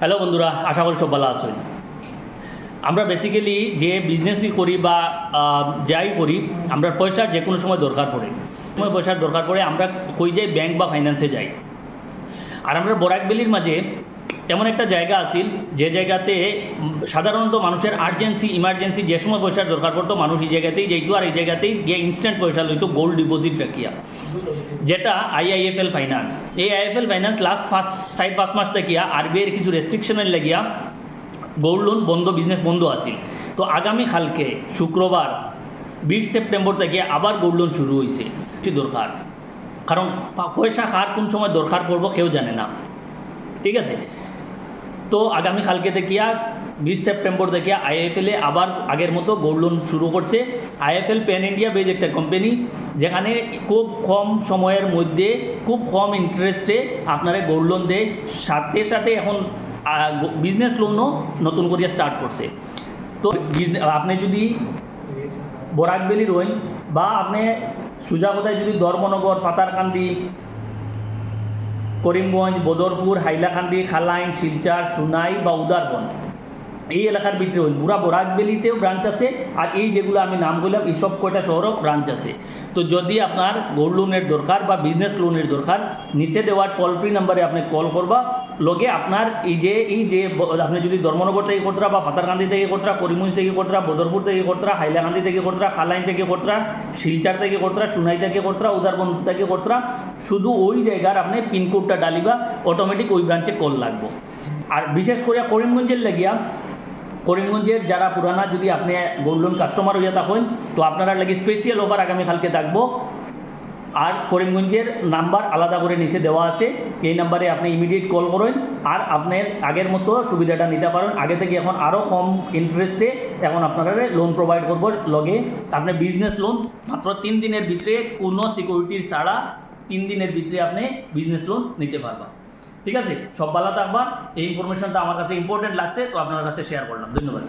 Hello বন্ধুরা, আশা করি সব ভালো আছেন। আমরা বেসিক্যালি যে বিজনেসই করি বা যাই করি, আমরা পয়সার যে কোনো সময় দরকার পড়ে। সময় পয়সার দরকার পড়ে আমরা কই যাই ব্যাংক বা ফাইন্যান্সে যাই। আর আমরা বরাকবেলির মাঝে এমন একটা জায়গা আছিল, যে জায়গাতে সাধারণত মানুষের আর্জেন্সি ইমার্জেন্সি যে সময় পয়সার দরকার পড়তো, মানুষ এই জায়গাতেই যাইতো আর এই জায়গাতেই গিয়ে ইনস্ট্যান্ট পয়সা লইতো গোল্ড ডিপোজিট রাখিয়া। যেটা আইআইএফএল ফাইন্যান্স এই IFL finance last first side পাঁচ মাস থাকিয়া আরবিআইয়ের কিছু রেস্ট্রিকশনের লাগিয়া গোল্ড লোন বন্ধ বিজনেস বন্ধ আছিল। তো আগামী কালকে, শুক্রবার, বিশ সেপ্টেম্বর থেকে আবার গোল্ড লোন শুরু হয়েছে দরকার। কারণ পয়সা কার কোন সময় দরকার পড়ব কেউ জানে না। ঠিক আছে? তো আগামী কালকে দেখিয়া বিশ সেপ্টেম্বর থেকে আইএফএলে আবার আগের মতো গোল্ড লোন শুরু করছে। আইএফএল প্যান ইন্ডিয়া বেজ একটা কোম্পানি যেখানে খুব কম সময়ের মধ্যে খুব কম ইন্টারেস্টে আপনারা গোল্ড লোন দেয়। সাথে সাথে এখন বিজনেস লোনও নতুন করিয়া স্টার্ট করছে। তো আপনি যদি বরাকবেলি রইন বা আপনি সুজা কথায় যদি ধর্মনগর, পাতারকান্দি করিমগঞ্জ, বদরপুর, হাইলাকান্দি, খালাইন, শিলচার, সুনাই বা উদারবন। এই এলাকার ভিতরে হইল। পুরা বরাকবেলিতেও ব্রাঞ্চ আছে আর এই যেগুলো আমি নাম বললাম এই সব কয়টা শহরও ব্রাঞ্চ আছে। তো যদি আপনার গোল্ড লোনের দরকার বা বিজনেস লোনের দরকার, নিচে দেওয়ার টোল ফ্রি নাম্বারে আপনি কল করবা। লগে আপনার এই যে এই যে আপনি যদি ধর্মনগর থেকে করতরা বা পাতারকান্দি থেকে করতরা, করিমগঞ্জ থেকে করতরা, বদরপুর থেকে করতরা, হাইলাকান্দি থেকে করতরা, খালাইন থেকে করতরা, শিলচার থেকে করতরা, সুনাই থেকে করতরা, উদারবন থেকে করতরা, শুধু ওই জায়গার আপনি পিনকোডটা ডালিবা অটোমেটিক ওই ব্রাঞ্চে কল লাগবো। আর বিশেষ করে করিমগঞ্জের লাগিয়া, করিমগঞ্জের যারা পুরানা, যদি আপনি গোল্ড লোন কাস্টমার হইয়া থাকেন, তো আপনারা লাগে স্পেশাল ওভার আগামীকালকে থাকব আর করিমগঞ্জের নাম্বার আলাদা করে নিচে দেওয়া আছে। এই নাম্বারে আপনি ইমিডিয়েট কল করেন আর আপনার আগের মতো সুবিধাটা নিতে পারেন। আগে থেকে এখন আরও কম ইন্টারেস্টে এখন আপনারা লোন প্রোভাইড করব লগে। আপনি বিজনেস লোন মাত্র তিন দিনের ভিতরে কোনো সিকিউরিটির ছাড়া তিন দিনের ভিতরে আপনি বিজনেস লোন নিতে পারবেন। ঠিক আছে? সব ভালো থাকবা। এই ইনফরমেশনটা আমার কাছে ইম্পর্টেন্ট লাগছে, তো আপনার কাছে শেয়ার করলাম। ধন্যবাদ।